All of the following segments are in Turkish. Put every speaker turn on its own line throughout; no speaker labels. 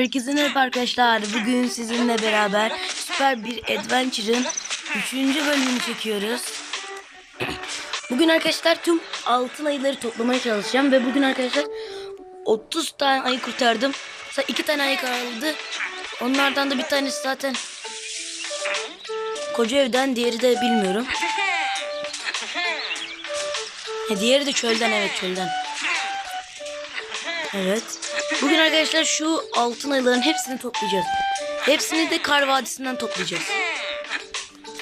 Herkese merhaba arkadaşlar. Bugün sizinle beraber süper bir adventure'ın 3. bölümünü çekiyoruz. Bugün arkadaşlar tüm altın ayıları toplamaya çalışacağım ve bugün arkadaşlar 30 tane ayı kurtardım. Sadece 2 tane ayı kaldı. Onlardan da bir tanesi zaten koca evden, diğeri de bilmiyorum. Diğeri de çölden evet çölden. Evet. Bugün arkadaşlar şu altın ayıların hepsini toplayacağız. Hepsini de Kar Vadisi'nden toplayacağız.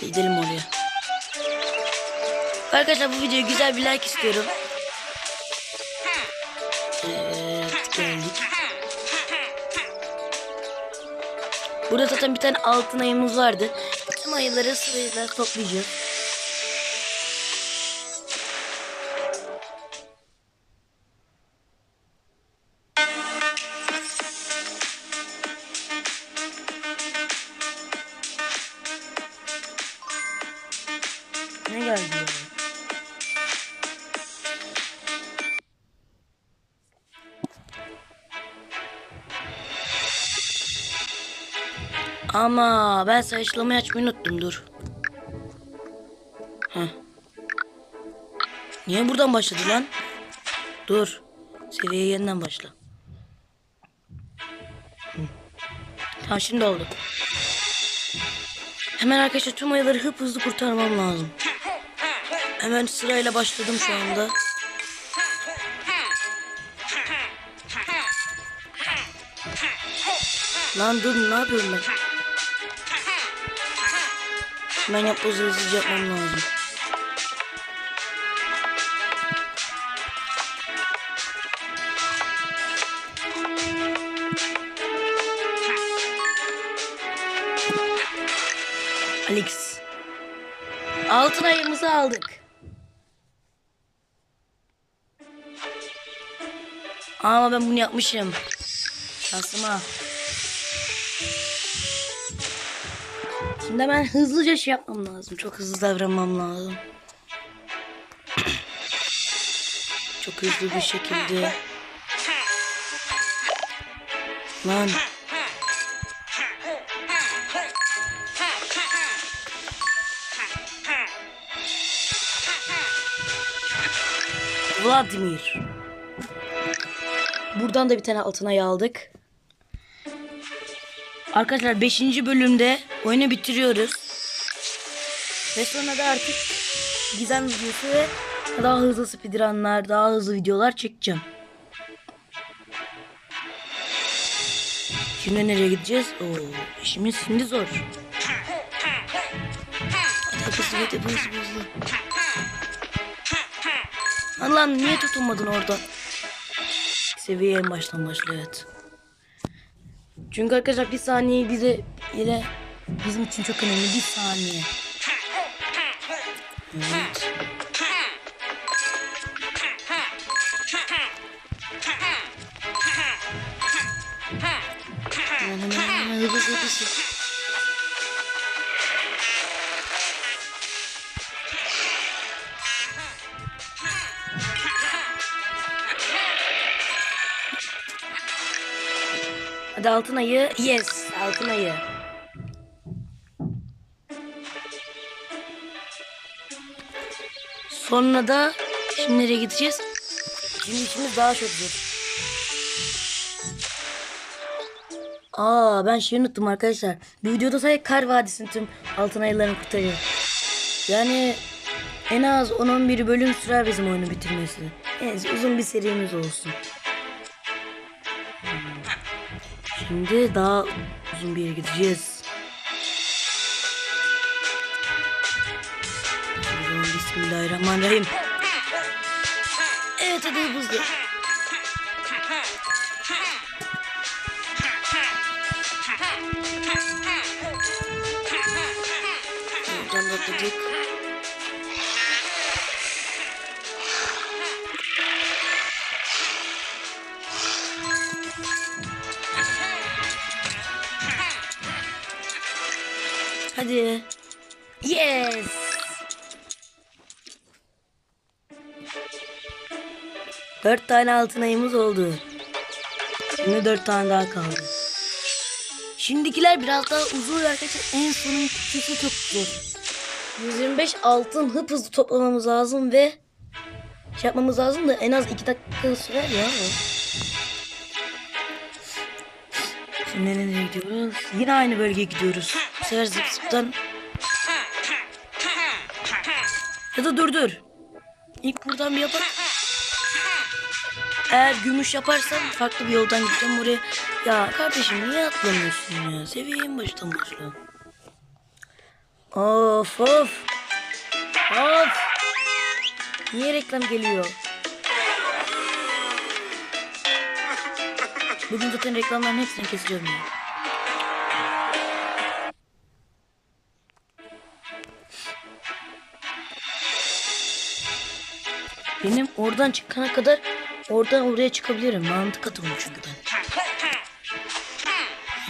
Gidelim oraya. Arkadaşlar bu videoya güzel bir like istiyorum. Evet geldik. Burada zaten bir tane altın ayımız vardı. Tüm ayıları sırayla toplayacağız. Ben sayışlamayı açmayı unuttum dur. Heh. Niye buradan başladı lan? Dur. Seviye yeniden başla. Hı. Tamam şimdi oldu. Hemen arkadaşlar tüm ayıları hıp hızlı kurtarmam lazım. Hemen sırayla başladım şu anda. Lan dur ne yapıyorum ben? Ben yapboz hızlıca yapmam lazım. Alex. Altın ayımızı aldık. Ama ben bunu yapmışım. Şansıma. Şimdi hemen hızlıca şey yapmam lazım. Çok hızlı davranmam lazım. Çok hızlı bir şekilde. Lan. Vladimir. Buradan da bir tane altın ayı aldık. Arkadaşlar 5. bölümde oyunu bitiriyoruz. Ve sonra da artık gizem videosu ve daha hızlı speedrunlar, daha hızlı videolar çekeceğim. Şimdi nereye gideceğiz? Oo, işimiz şimdi zor. Hızlı hadi hızlı hızlı. Lan lan niye tutunmadın orada? Seviye en baştan başla evet. Çünkü arkadaşlar bir saniye bize ile bizim için çok önemli bir saniye. Evet. Hemen hemen hızlı hızlı Hadi altın ayı. Yes. Altın ayı. Sonra da şimdi nereye gideceğiz? Şimdi işimiz daha çok zor. Aa ben şey unuttum arkadaşlar. Bir videoda sadece Kar Vadisi'nin tüm altın ayılarını kurtarıyor. Yani en az 10-11 bölüm sürer bizim oyunu bitirmesi. Evet uzun bir serimiz olsun. Şimdi daha uzun bir yere gideceğiz. Bismillahirrahmanirrahim. Evet hadi hızlı. Buradan da Hadi. Yes. Dört tane altın ayımız oldu. Şimdi dört tane daha kaldı. Şimdikiler biraz daha uzun arkadaşlar en sonun kişisi çok zor. 125 altın hıp hızlı toplamamız lazım ve şey yapmamız lazım da en az 2 dakika sürer ya. Şimdi nereye gidiyoruz? Yine aynı bölgeye gidiyoruz. Sefer zıp zıptan. Ya da dur dur. İlk buradan bir yapalım. Eğer gümüş yaparsam farklı bir yoldan gideceğim oraya. Ya kardeşim niye atlamıyorsun ya? Seviyeyim baştan başla. Of of. Of. Niye reklam geliyor? Bugün zaten reklamların hepsini keseceğim ya. Benim oradan çıkana kadar oradan oraya çıkabilirim. Mantık atımı çünkü ben.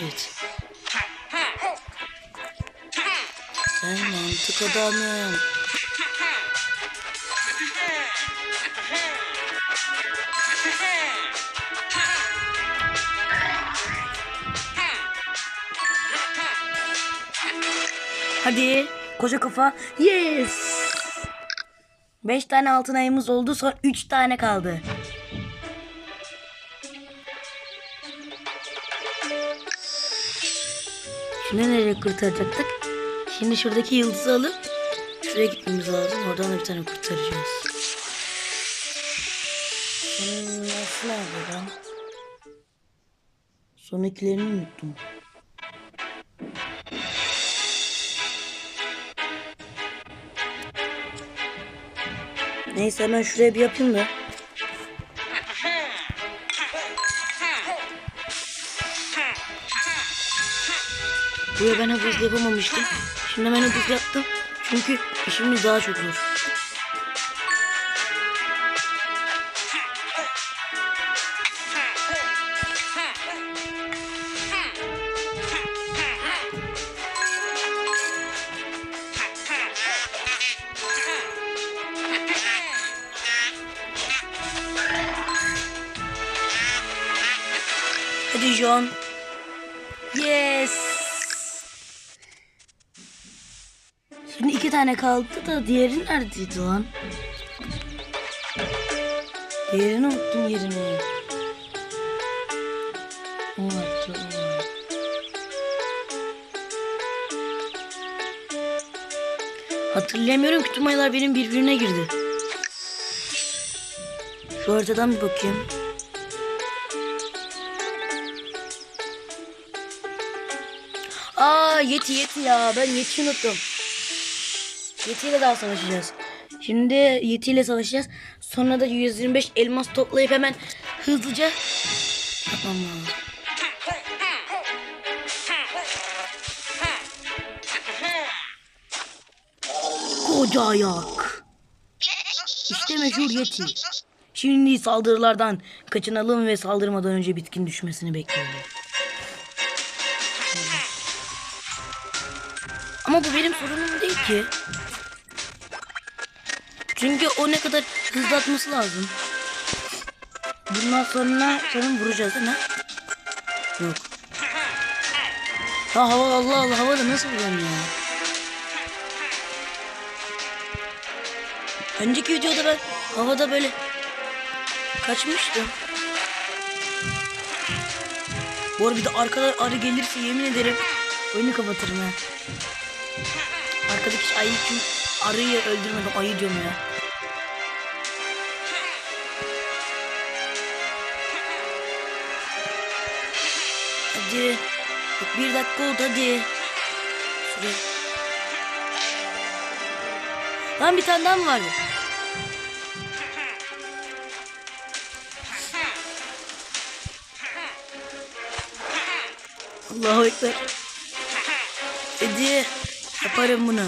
Evet. Ben mantık adamım. Hadi koca kafa. Yes. 5 tane altın ayımız oldu. Son 3 tane kaldı. Şimdi nereye kurtaracaktık? Şimdi şuradaki yıldızı alıp şuraya gitmemiz lazım. Oradan da bir tane kurtaracağız. Nasıl ben? Son ikilerini unuttum. Neyse hemen şuraya bir yapayım da. Buraya ben hızlı yapamamıştım. Şimdi hemen hızlı yaptım. Çünkü işimiz daha çok zor. Şimdi iki tane kaldı da diğeri neredeydi lan? Diğerini unuttum yerini. Vardı. Hatırlayamıyorum ki tüm benim birbirine girdi. Şu haritadan bir bakayım. Aa Yeti Yeti ya ben Yeti unuttum. Yeti ile daha savaşacağız. Şimdi Yeti ile savaşacağız. Sonra da 125 elmas toplayıp hemen hızlıca yapmam lazım. Koca ayak. İşte meşhur Yeti. Şimdi saldırılardan kaçınalım ve saldırmadan önce bitkin düşmesini bekleyelim. Ama bu benim sorunum değil ki. Çünkü o ne kadar hızlı atması lazım. Bundan sonra sanırım vuracağız değil mi? Yok. Ha hava Allah Allah havada nasıl vuracağım ya? Önceki videoda ben havada böyle kaçmıştım. Bu arada bir de arkadan arı gelirse yemin ederim oyunu kapatırım ha. Arkadaki ayı kim? Arıyı öldürmedim. Ayı diyorum ya. Hadi. Bir dakika oldu hadi. Şuraya. Lan bir tane daha mı vardı? Allahu Ekber. Hadi. Yaparım bunu.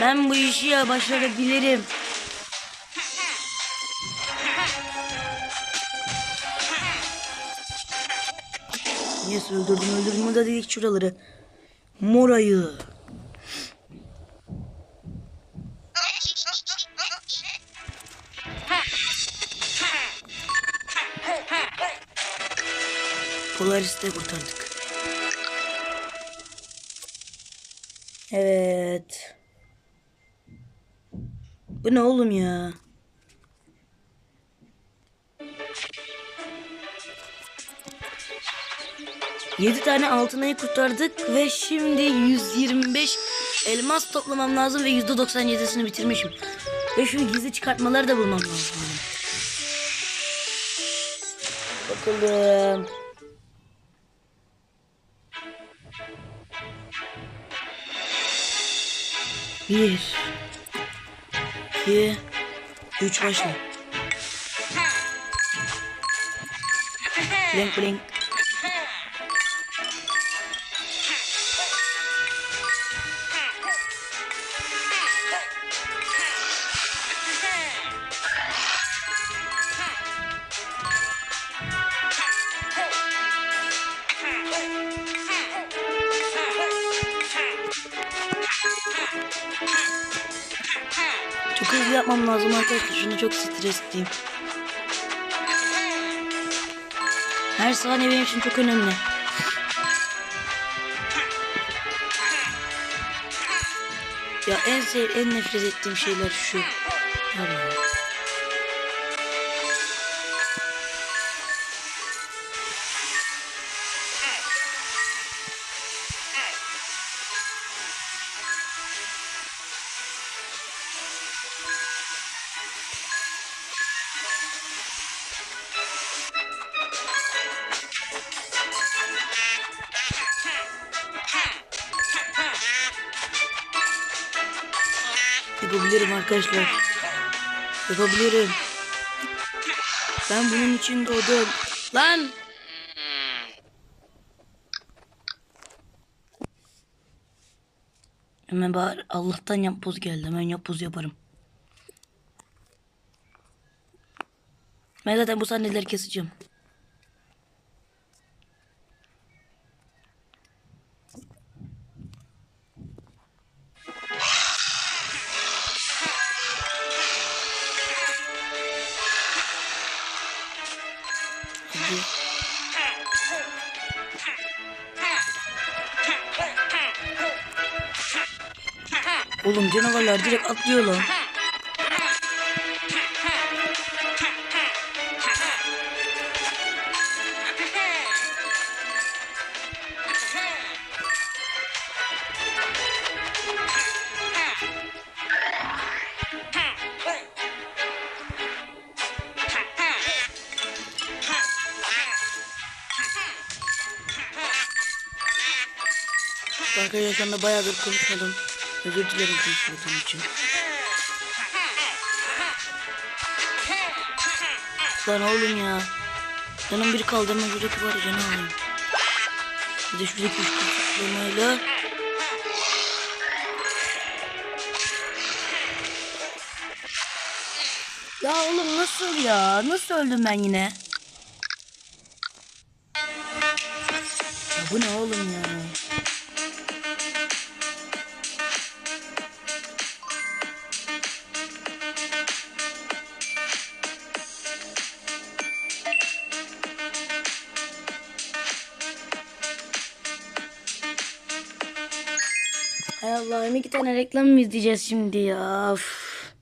Ben bu işi ya başarabilirim. Yes öldürdüm öldürdüm da dedik şuraları. Morayı. Polaris'i de kurtardık. Evet. Bu ne oğlum ya? Yedi tane altınayı kurtardık ve şimdi 125 elmas toplamam lazım ve %97'sini bitirmişim. Ve şu gizli çıkartmaları da bulmam lazım. Bakalım. Bir. iki, Üç başla. Blink blink. Çok hızlı yapmam lazım arkadaşlar. Şunu çok stresliyim. Her saniye benim için çok önemli. Ya en sev en nefret ettiğim şeyler şu. Ya. Yapabilirim arkadaşlar. Yapabilirim. Ben bunun için doğdum. Lan! Hemen bari Allah'tan yapboz geldi. Hemen yapboz yaparım. Ben zaten bu sahneleri keseceğim. Oğlum canavarlar direkt atlıyor lan. Arkadaşlar şu anda bayağıdır konuşmadım. Özür dilerim konuşmadığım için. Lan oğlum ya. Canım bir kaldırma şuradaki var canım alayım. Bir de şuradaki üç kutlamayla. Ya oğlum nasıl ya? Nasıl öldüm ben yine? Ya bu ne oğlum ya? Hay Allah'ım iki tane reklam mı izleyeceğiz şimdi ya? Üf.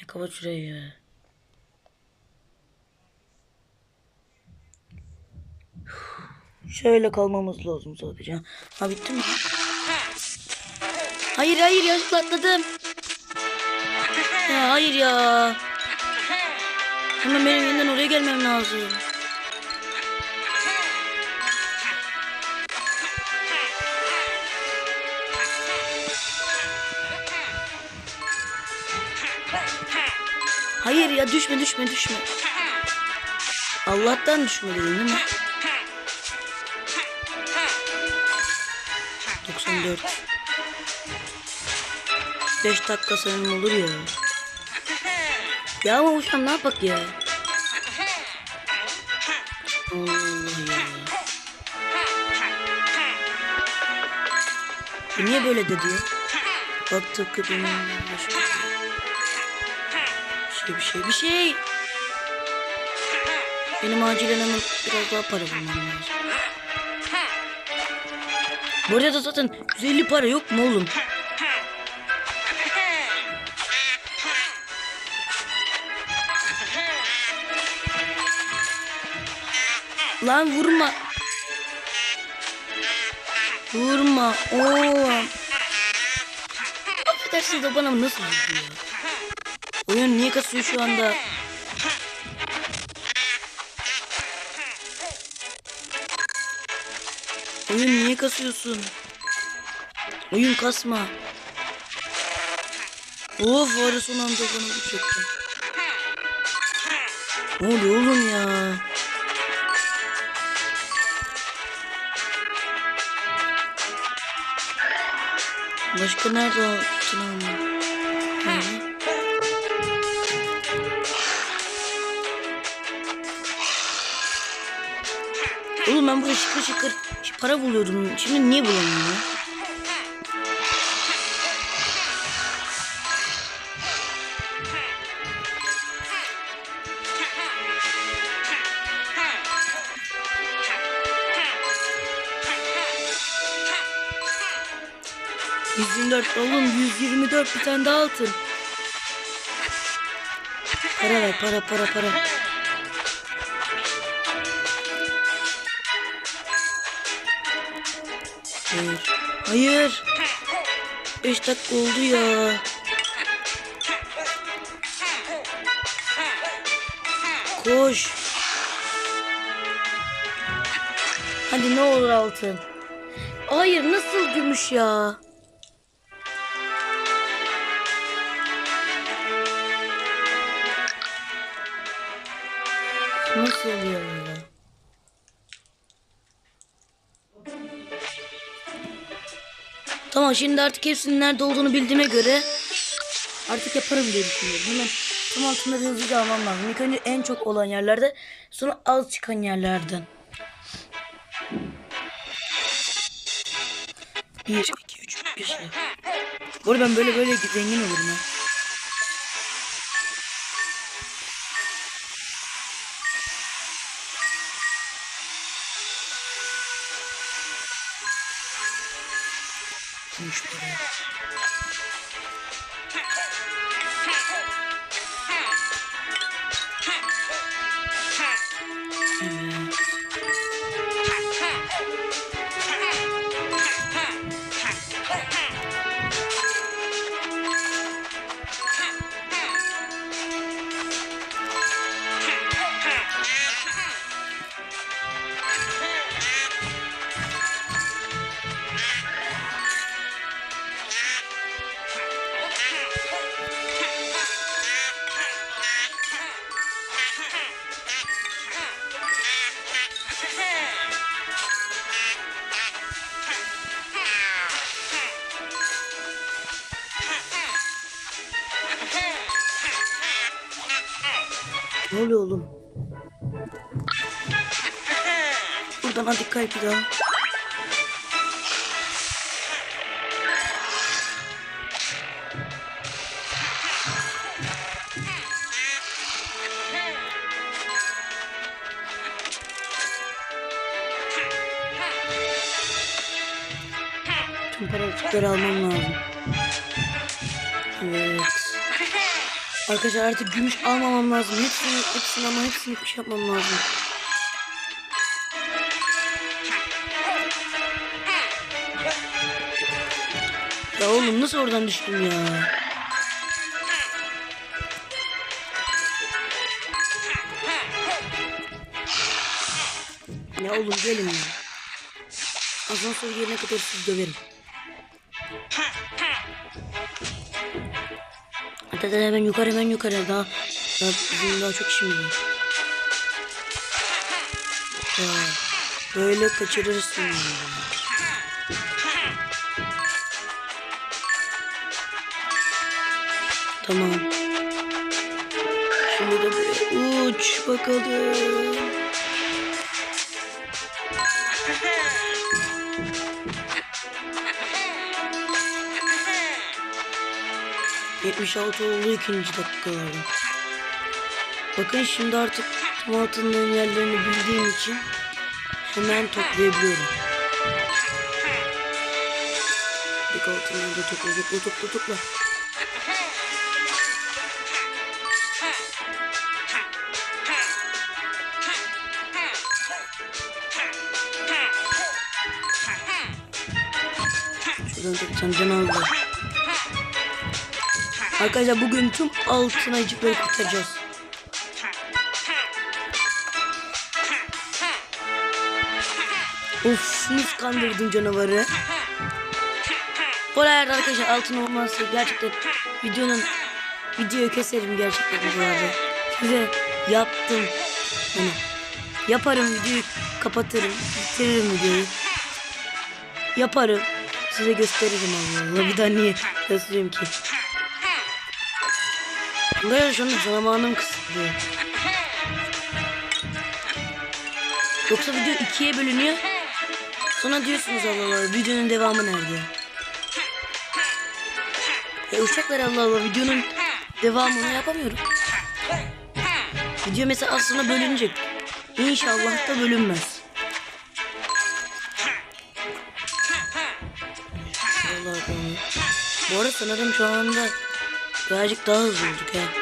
Ya kapat şurayı. Şöyle kalmamız lazım sadece. Ha bitti mi? Hayır hayır yanlışlıkla atladım. Ya hayır ya. Hemen benim yeniden oraya gelmem lazım. Hayır ya düşme düşme düşme. Allah'tan düşme dedin değil mi? 94 5 dakika senin olur ya. Ya ama uşağım ne yapak ya? Allah ya. Bu niye böyle de diyor? Bak tıpkı benim başka şey bir şey bir şey. Benim acilen hemen biraz daha para bulmam lazım. Bu arada zaten 150 para yok mu oğlum? Lan vurma. Vurma oğlum. Affedersiniz de bana nasıl vuruyor? Oyun niye kasıyor şu anda? Oyun niye kasıyorsun? Oyun kasma. Of var son anda bana vuracaktım. Ne oluyor oğlum ya? Başka nerede altın alma? Oğlum ben burada şıkır şıkır para buluyordum. Şimdi niye bulamıyorum ya? ...124 oğlum 124 bir tane daha altın. Para ver para para para. Hayır. Hayır. 5 dakika oldu ya. Koş. Hadi ne olur altın. Hayır nasıl gümüş ya? Nasıl oluyor ya? Tamam şimdi artık hepsinin nerede olduğunu bildiğime göre artık yaparım diye düşünüyorum. Hemen tam altında bir hızlıca almam lazım. İlk önce en çok olan yerlerde sonra az çıkan yerlerden. 1, 2, 3, 5. Bu arada ben böyle böyle zengin olurum ha. Gümüş Ne oluyor oğlum? Buradan hadi kay bir daha. Tüm paraları almam lazım. Arkadaşlar artık gümüş almamam lazım. Hepsini, hepsini ama hepsini bir şey yapmam lazım. Ya oğlum nasıl oradan düştüm ya? Ya oğlum gelin ya. Asansör yerine kadar sizi döverim. Hadi hemen yukarı hemen yukarı daha, daha bizim daha çok işimiz var. Böyle kaçırırsın. Tamam. Şimdi de uç bakalım. Yetmiş altı oldu ikinci dakikalarda. Bakın şimdi artık tüm altınların yerlerini bildiğim için hemen toplayabiliyorum. Bir altınları da topla topla topla topla. Şuradan toplayacağım can aldı. Arkadaşlar bugün tüm altın ayıcıkları kurtaracağız. Of nasıl kandırdım canavarı. Bu arada arkadaşlar altın olmazsa gerçekten videonun videoyu keserim gerçekten bu arada. Size yaptım. Hani yaparım videoyu kapatırım. Bitiririm videoyu. Yaparım. Size gösteririm Allah Allah. Bir daha niye göstereyim ki? Böyle şu an zamanım kısıtlı. Yoksa video ikiye bölünüyor. Sonra diyorsunuz Allah Allah videonun devamı nerede? E uçaklar Allah Allah videonun devamını yapamıyorum. Video mesela aslında bölünecek. İnşallah da bölünmez. Allah Allah. Bu arada sanırım şu anda birazcık daha hızlı olduk ya.